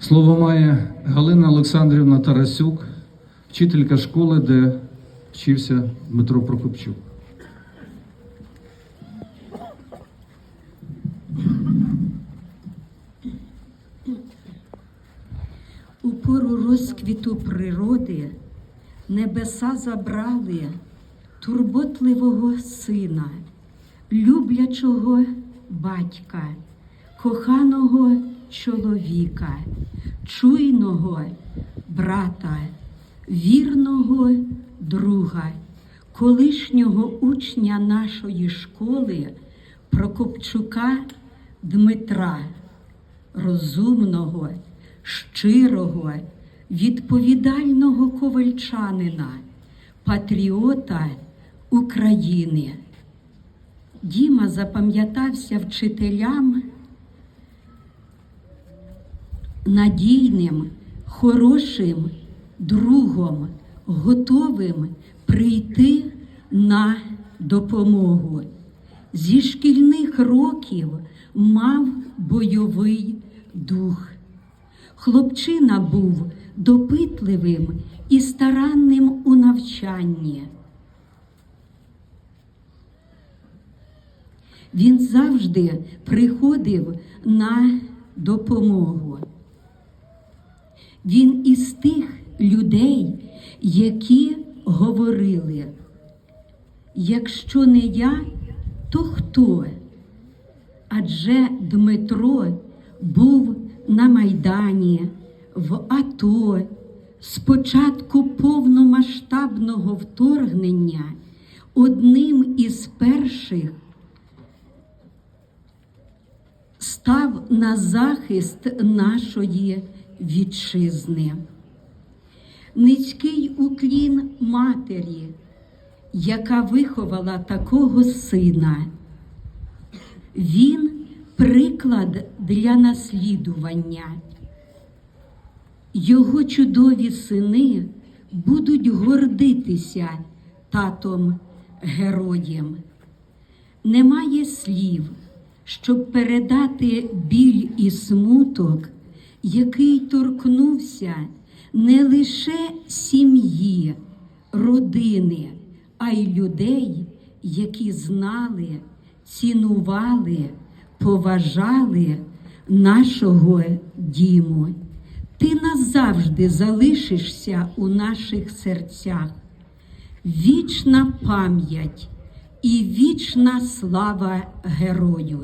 Слово має Галина Олександрівна Тарасюк, вчителька школи, де вчився Дмитро Прокопчук. У пору розквіту природи небеса забрали турботливого сина, люблячого батька, коханого чоловіка, чуйного брата, вірного друга, колишнього учня нашої школи Прокопчука Дмитра розумного, щирого, відповідального ковальчанина, патріота України. Діма запам'ятався вчителям надійним, хорошим другом, готовим прийти на допомогу. Зі шкільних років мав бойовий дух. Хлопчина був допитливим і старанним у навчанні. Він завжди приходив на допомогу. Він із тих людей, які говорили, якщо не я, то хто? Адже Дмитро був на Майдані, в АТО, з початку повномасштабного вторгнення одним із перших став на захист нашої вітчизни. Низький уклін матері, яка виховала такого сина. Він приклад для наслідування. Його чудові сини будуть гордитися татом героєм. Немає слів, щоб передати біль і смуток, який торкнувся не лише сім'ї, родини, а й людей, які знали, цінували, поважали нашого діму. Ти назавжди залишишся у наших серцях. Вічна пам'ять і вічна слава герою.